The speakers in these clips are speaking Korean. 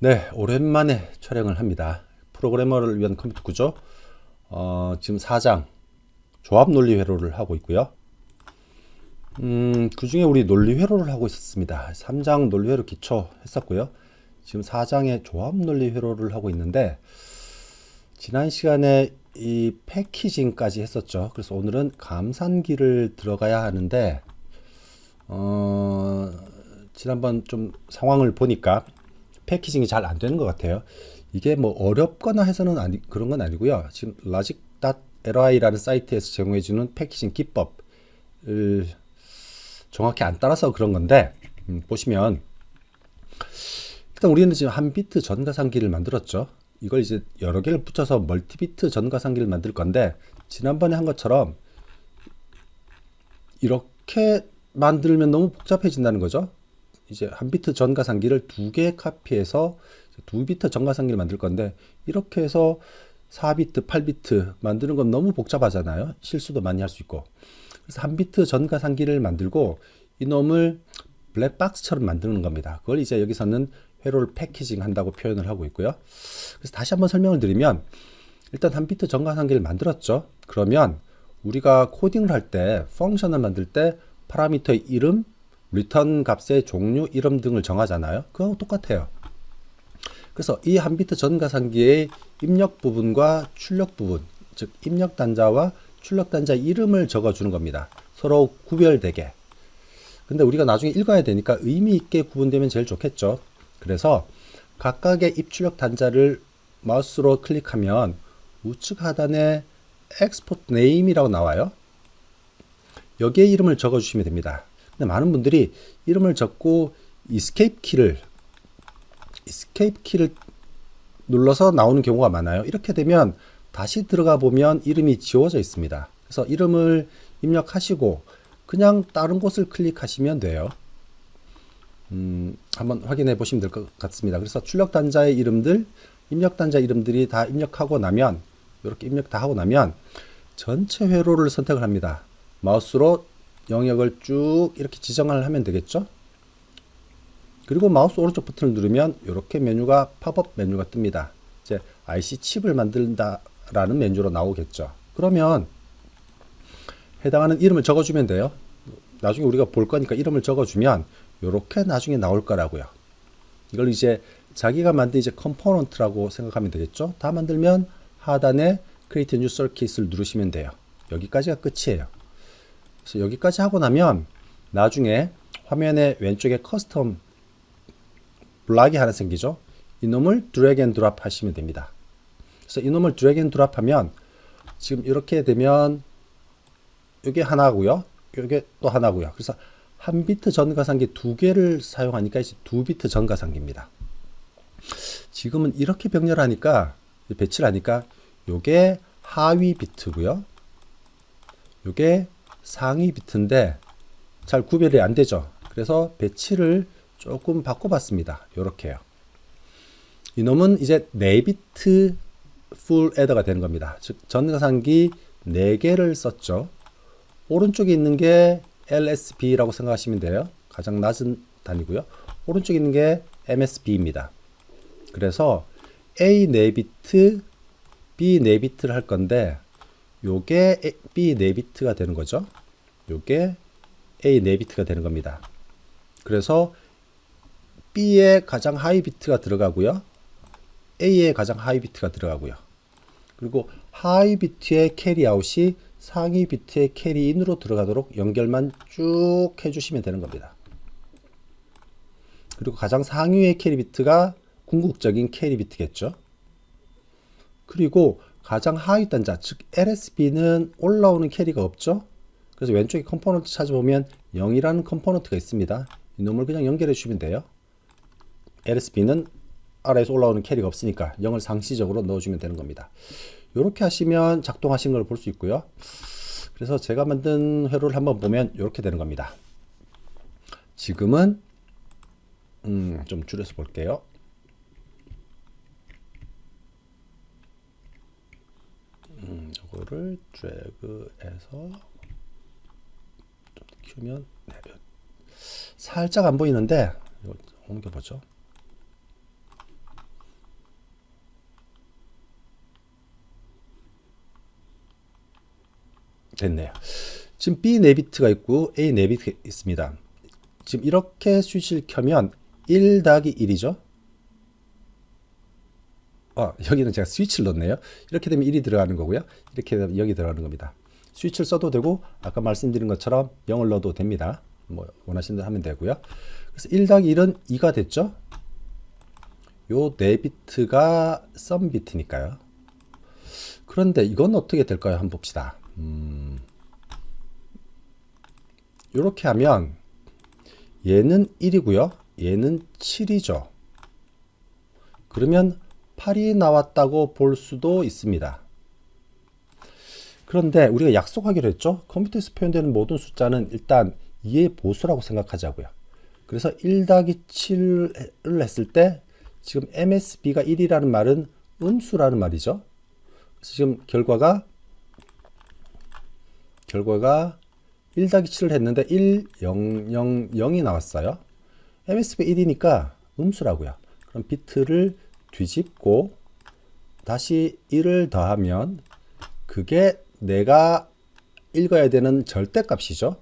네, 오랜만에 촬영을 합니다. 프로그래머를 위한 컴퓨터 구조. 어, 지금 4장 조합 논리 회로를 하고 있고요. 음, 그 중에 우리 논리 회로를 하고 있었습니다. 3장 논리 회로 기초 했었고요. 지금 4장의 조합 논리 회로를 하고 있는데 지난 시간에 이 패키징까지 했었죠. 그래서 오늘은 감산기를 들어가야 하는데 어, 지난번 좀 상황을 보니까 패키징이 잘 안 되는 것 같아요. 이게 뭐 어렵거나 해서는 아니, 그런 건 아니고요. 지금 logic.li라는 사이트에서 제공해주는 패키징 기법을 정확히 안 따라서 그런 건데 음, 보시면 일단 우리는 지금 한 비트 전가상기를 만들었죠. 이걸 이제 여러 개를 붙여서 멀티비트 전가상기를 만들 건데 지난번에 한 것처럼 이렇게 만들면 너무 복잡해진다는 거죠. 이제 한 비트 전가상기를 두 개 카피해서 두 비트 전가상기를 만들 건데 이렇게 해서 4비트, 8비트 만드는 건 너무 복잡하잖아요. 실수도 많이 할 수 있고. 그래서 한 비트 전가상기를 만들고 이놈을 블랙박스처럼 만드는 겁니다. 그걸 이제 여기서는 회로를 패키징 한다고 표현을 하고 있고요. 그래서 다시 한번 설명을 드리면 일단 한 비트 전가상기를 만들었죠. 그러면 우리가 코딩을 할 때 펑션을 만들 때 파라미터의 이름, 리턴 값의 종류, 이름 등을 정하잖아요. 그거하고 똑같아요. 그래서 이 한 비트 전가상기의 입력 부분과 출력 부분, 즉 입력 단자와 출력 단자 이름을 적어 주는 겁니다. 서로 구별되게. 근데 우리가 나중에 읽어야 되니까 의미 있게 구분되면 제일 좋겠죠. 그래서 각각의 입출력 단자를 마우스로 클릭하면 우측 하단에 export name이라고 나와요. 여기에 이름을 적어 주시면 됩니다. 근데 많은 분들이 이름을 적고 escape 키를 escape 키를 눌러서 나오는 경우가 많아요. 이렇게 되면 다시 들어가 보면 이름이 지워져 있습니다. 그래서 이름을 입력하시고 그냥 다른 곳을 클릭하시면 돼요. 음, 한번 확인해 보시면 될 것 같습니다. 그래서 출력 단자의 이름들, 입력 단자 이름들이 다 입력하고 나면 이렇게 입력 다 하고 나면 전체 회로를 선택을 합니다. 마우스로 영역을 쭉 이렇게 지정을 하면 되겠죠? 그리고 마우스 오른쪽 버튼을 누르면 이렇게 메뉴가 팝업 메뉴가 뜹니다. 이제 IC 칩을 만든다 라는 메뉴로 나오겠죠. 그러면 해당하는 이름을 적어주면 돼요. 나중에 우리가 볼 거니까 이름을 적어주면 이렇게 나중에 나올 거라고요. 이걸 이제 자기가 만든 이제 컴포넌트라고 생각하면 되겠죠. 다 만들면 하단에 Create New Circuit을 누르시면 돼요. 여기까지가 끝이에요. 그래서 여기까지 하고 나면 나중에 화면의 왼쪽에 커스텀 블락이 하나 생기죠. 이놈을 드래그 앤 드랍 하시면 됩니다. 그래서 이놈을 드래그 앤 드랍 하면 지금 이렇게 되면 이게 하나고요. 이게 또 하나고요. 그래서 한 비트 전가상기 두 개를 사용하니까 이제 두 비트 전가상기입니다. 지금은 이렇게 병렬하니까 배치를 하니까 요게 하위 비트고요. 요게 상위 비트인데 잘 구별이 안 되죠. 그래서 배치를 조금 바꿔봤습니다. 이렇게요. 이놈은 이제 4비트 풀 애더가 되는 겁니다. 즉 전가상기 4개를 썼죠. 오른쪽에 있는 게 LSB라고 생각하시면 돼요. 가장 낮은 단위고요. 오른쪽에 있는 게 MSB입니다. 그래서 A 4비트, B 4비트를 할 건데 요게 B 4비트가 되는 거죠. 요게 A 4비트가 되는 겁니다. 그래서 B의 가장 하이 비트가 들어가고요. A의 가장 하이 비트가 들어가고요. 그리고 하이 비트의 캐리 아웃이 상위 비트의 캐리 인으로 들어가도록 연결만 쭉 해주시면 되는 겁니다. 그리고 가장 상위의 캐리 비트가 궁극적인 캐리 비트겠죠. 그리고 가장 하위 단자, 즉 LSB는 올라오는 캐리가 없죠. 그래서 왼쪽에 컴포넌트 찾아보면 0이라는 컴포넌트가 있습니다. 이놈을 그냥 연결해 주시면 돼요. LSB는 아래에서 올라오는 캐리가 없으니까 0을 상시적으로 넣어주면 되는 겁니다. 이렇게 하시면 작동하신 걸 볼 수 있고요. 그래서 제가 만든 회로를 한번 보면 이렇게 되는 겁니다. 지금은 음, 좀 줄여서 볼게요. 요거를 드래그해서 좀 키우면 네, 살짝 안 보이는데 이거 옮겨보죠. 됐네요. 지금 B 네비트가 있고 A 네비트가 있습니다. 지금 이렇게 스위치를 켜면 1 닭이 1이죠. 아, 여기는 제가 스위치를 넣었네요. 이렇게 되면 1이 들어가는 거고요. 이렇게 되면 0이 들어가는 겁니다. 스위치를 써도 되고 아까 말씀드린 것처럼 0을 넣어도 됩니다. 뭐 원하시는 대로 하면 되고요. 그래서 1 더하기 1은 2가 됐죠. 요 4비트가 썸 비트니까요. 그런데 이건 어떻게 될까요? 한번 봅시다. 음, 이렇게 하면 얘는 1이고요. 얘는 7이죠. 그러면 8이 나왔다고 볼 수도 있습니다. 그런데 우리가 약속하기로 했죠. 컴퓨터에서 표현되는 모든 숫자는 일단 2의 보수라고 생각하자고요. 그래서 1 더하기 7을 했을 때 지금 MSB가 1이라는 말은 음수라는 말이죠. 지금 결과가 결과가 1 더하기 7을 했는데 1, 0, 0, 0이 나왔어요. MSB가 1이니까 음수라고요. 그럼 비트를 뒤집고 다시 1을 더하면 그게 내가 읽어야 되는 절대값이죠.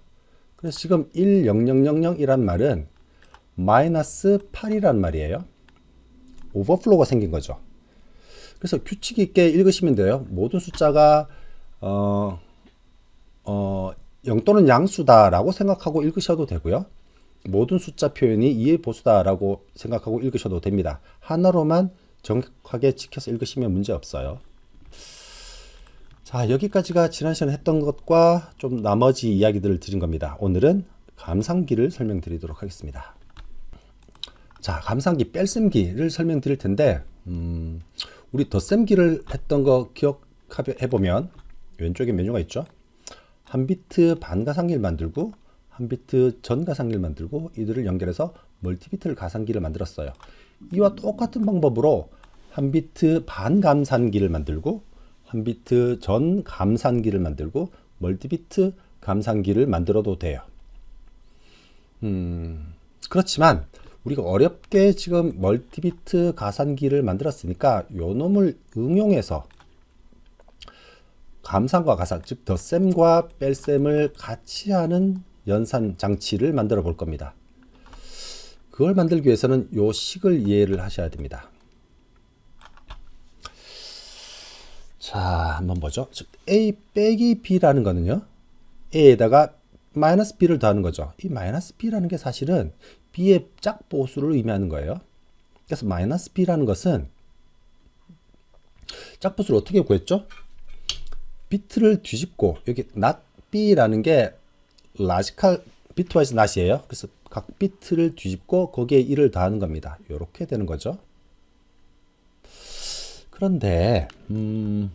그래서 지금 1, 0, 0, 0, 0이란 말은 마이너스 8이란 말이에요. 오버플로가 생긴 거죠. 그래서 규칙 있게 읽으시면 돼요. 모든 숫자가 어, 어, 0 또는 양수다 라고 생각하고 읽으셔도 되고요. 모든 숫자 표현이 2의 보수다 라고 생각하고 읽으셔도 됩니다. 하나로만 정확하게 지켜서 읽으시면 문제 없어요. 자, 여기까지가 지난 시간에 했던 것과 좀 나머지 이야기들을 드린 겁니다. 오늘은 감상기를 설명드리도록 하겠습니다. 자, 감상기, 뺄셈기를 설명드릴 텐데, 음, 우리 덧셈기를 했던 거 기억해 보면 왼쪽에 메뉴가 있죠. 한 비트 반가상기를 만들고 한 비트 전가상기를 만들고 이들을 연결해서 멀티비트를 가상기를 만들었어요. 이와 똑같은 방법으로 한 비트 반 감산기를 만들고 한 비트 전 감산기를 만들고 멀티비트 감산기를 만들어도 돼요. 음, 그렇지만 우리가 어렵게 지금 멀티비트 가산기를 만들었으니까 요 놈을 응용해서 감산과 가산, 즉 덧셈과 뺄셈을 같이 하는 연산 장치를 만들어 볼 겁니다. 그걸 만들기 위해서는 요 식을 이해를 하셔야 됩니다. 자, 한번 보죠. 즉 A 빼기 B라는 거는요. A에다가 마이너스 B를 더하는 거죠. 이 마이너스 B라는 게 사실은 B의 짝보수를 의미하는 거예요. 그래서 마이너스 B라는 것은 짝보수를 어떻게 구했죠? 비트를 뒤집고 여기 not B라는 게 라지칼 비트와이즈 not이에요. 그래서 각 비트를 뒤집고 거기에 1을 더하는 겁니다. 이렇게 되는 거죠. 그런데 음,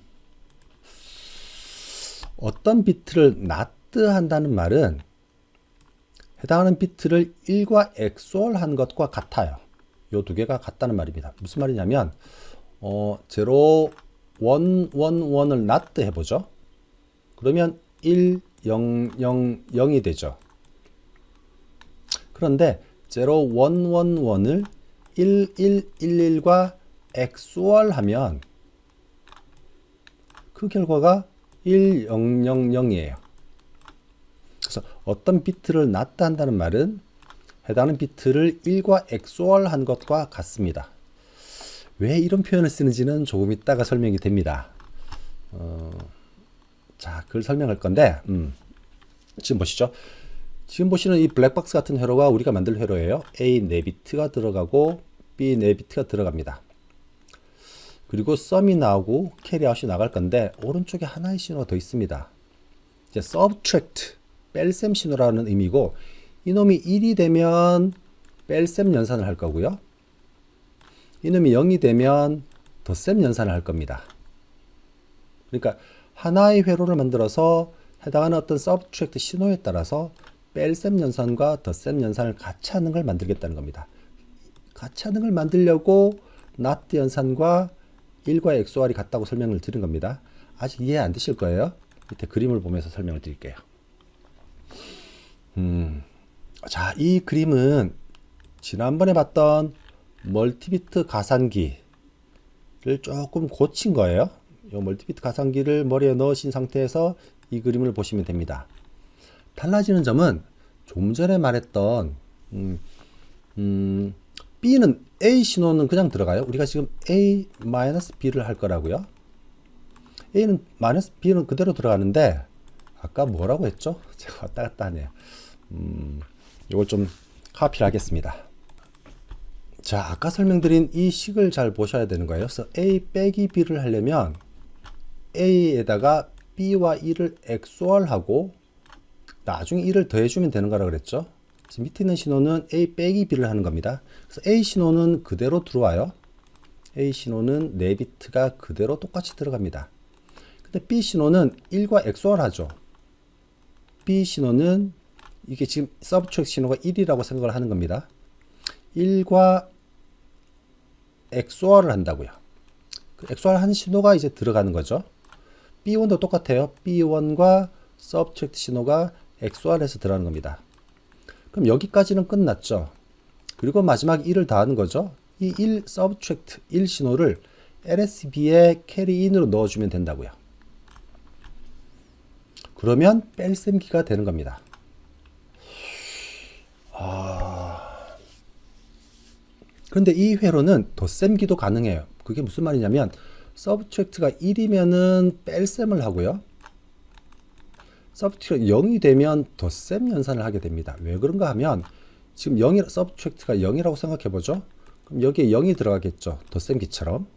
어떤 비트를 not 한다는 말은 해당하는 비트를 1과 XOR 한 것과 같아요. 요두 개가 같다는 말입니다. 무슨 말이냐면 어, 0, 1, 1, 1을 not 해보죠. 그러면 1, 0, 0, 0이 되죠. 그런데 0, 1, 1, 1을 1, 1, 1, 1과 XOR 하면 그 결과가 1, 0, 0, 0이에요. 그래서 어떤 비트를 낫다 한다는 말은 해당하는 비트를 1과 XOR 한 것과 같습니다. 왜 이런 표현을 쓰는지는 조금 이따가 설명이 됩니다. 어, 자, 그걸 설명할 건데, 음, 지금 보시죠. 지금 보시는 이 블랙박스 같은 회로가 우리가 만들 회로예요. A 4비트가 들어가고 B 4비트가 들어갑니다. 그리고 썸이 나오고 캐리아웃이 나갈 건데 오른쪽에 하나의 신호가 더 있습니다. 이제 subtract 뺄셈 신호라는 의미고 이놈이 1이 되면 뺄셈 연산을 할 거고요. 이놈이 0이 되면 덧셈 연산을 할 겁니다. 그러니까 하나의 회로를 만들어서 해당하는 어떤 subtract 신호에 따라서 뺄셈 연산과 덧셈 연산을 같이 하는 걸 만들겠다는 겁니다. 같이 하는 걸 만들려고 not 연산과 1과 XOR이 같다고 설명을 드린 겁니다. 아직 이해 안 되실 거예요. 밑에 그림을 보면서 설명을 드릴게요. 음, 자, 이 그림은 지난번에 봤던 멀티비트 가산기를 조금 고친 거예요. 이 멀티비트 가상기를 머리에 넣으신 상태에서 이 그림을 보시면 됩니다. 달라지는 점은 좀 전에 말했던 음, 음, B는 A 신호는 그냥 들어가요. 우리가 지금 A B를 할 거라고요. A는 마이너스 B는 그대로 들어가는데 아까 뭐라고 했죠? 제가 왔다 갔다 하네요. 음, 이걸 좀 카피를 하겠습니다. 자, 아까 설명드린 이 식을 잘 보셔야 되는 거예요. 그래서 A 빼기 B를 하려면 A에다가 B와 2를 XOR하고 나중에 1을 더해주면 되는 거라 그랬죠. 그래서 밑에 있는 신호는 A 빼기 B를 하는 겁니다. 그래서 A 신호는 그대로 들어와요. A 신호는 4비트가 그대로 똑같이 들어갑니다. 근데 B 신호는 1과 XOR 하죠. B 신호는 이게 지금 서브트랙 신호가 1이라고 생각을 하는 겁니다. 1과 XOR을 한다고요. 그 XOR 한 신호가 이제 들어가는 거죠. B1도 똑같아요. B1과 서브트랙 신호가 XOR해서 들어가는 겁니다. 그럼 여기까지는 끝났죠. 그리고 마지막 1을 더하는 거죠. 이1 서브트랙트 1 신호를 LSB에 캐리인으로 넣어주면 된다고요. 그러면 뺄셈기가 되는 겁니다. 아... 그런데 이 회로는 덧셈기도 가능해요. 그게 무슨 말이냐면 서브트랙트가 1이면은 뺄셈을 하고요. 서브트랙트가 0이 되면 덧셈 연산을 하게 됩니다. 왜 그런가 하면 지금 0이 서브트랙트가 0이라고 생각해 보죠. 그럼 여기에 0이 들어가겠죠. 덧셈기처럼.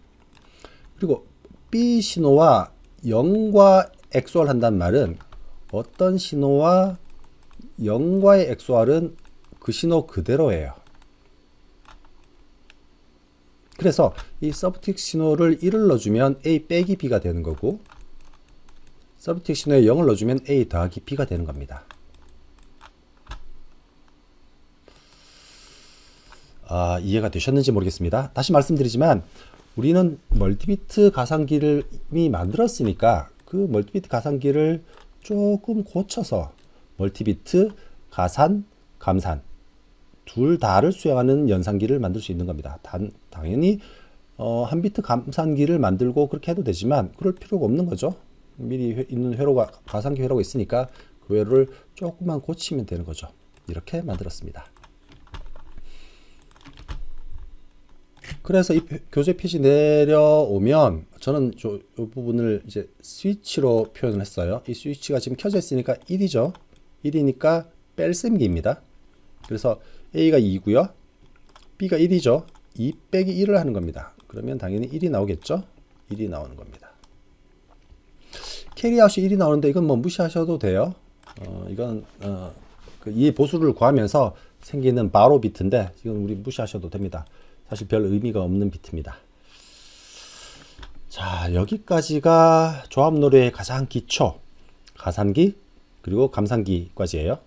그리고 B 신호와 0과 XOR 한다는 말은 어떤 신호와 0과의 XOR은 그 신호 그대로예요. 그래서 이 서브틱 신호를 1을 넣어주면 A 빼기 B가 되는 거고 서브틱 신호에 0을 넣어주면 A 더하기 B가 되는 겁니다. 아, 이해가 되셨는지 모르겠습니다. 다시 말씀드리지만 우리는 멀티비트 가상기를 이미 만들었으니까 그 멀티비트 가상기를 조금 고쳐서 멀티비트, 가산, 감산 둘 다를 수행하는 연산기를 만들 수 있는 겁니다. 단, 당연히 어, 한 비트 감산기를 만들고 그렇게 해도 되지만 그럴 필요가 없는 거죠. 미리 회, 있는 회로가 가상기 회로가 있으니까 그 회로를 조금만 고치면 되는 거죠. 이렇게 만들었습니다. 그래서 이 교재 페이지 내려오면 저는 저, 이 부분을 이제 스위치로 표현을 했어요. 이 스위치가 지금 켜져 있으니까 1이죠. 1이니까 뺄셈기입니다. 그래서 A가 2고요. B가 1이죠. 2 빼기 1을 하는 겁니다. 그러면 당연히 1이 나오겠죠. 1이 나오는 겁니다. 캐리아웃이 1이 나오는데 이건 뭐 무시하셔도 돼요. 어, 이건 어, 그 이 보수를 구하면서 생기는 바로 비트인데 이건 우리 무시하셔도 됩니다. 사실 별 의미가 없는 비트입니다. 자, 여기까지가 조합 노래의 가장 기초, 가산기, 그리고 감산기까지예요.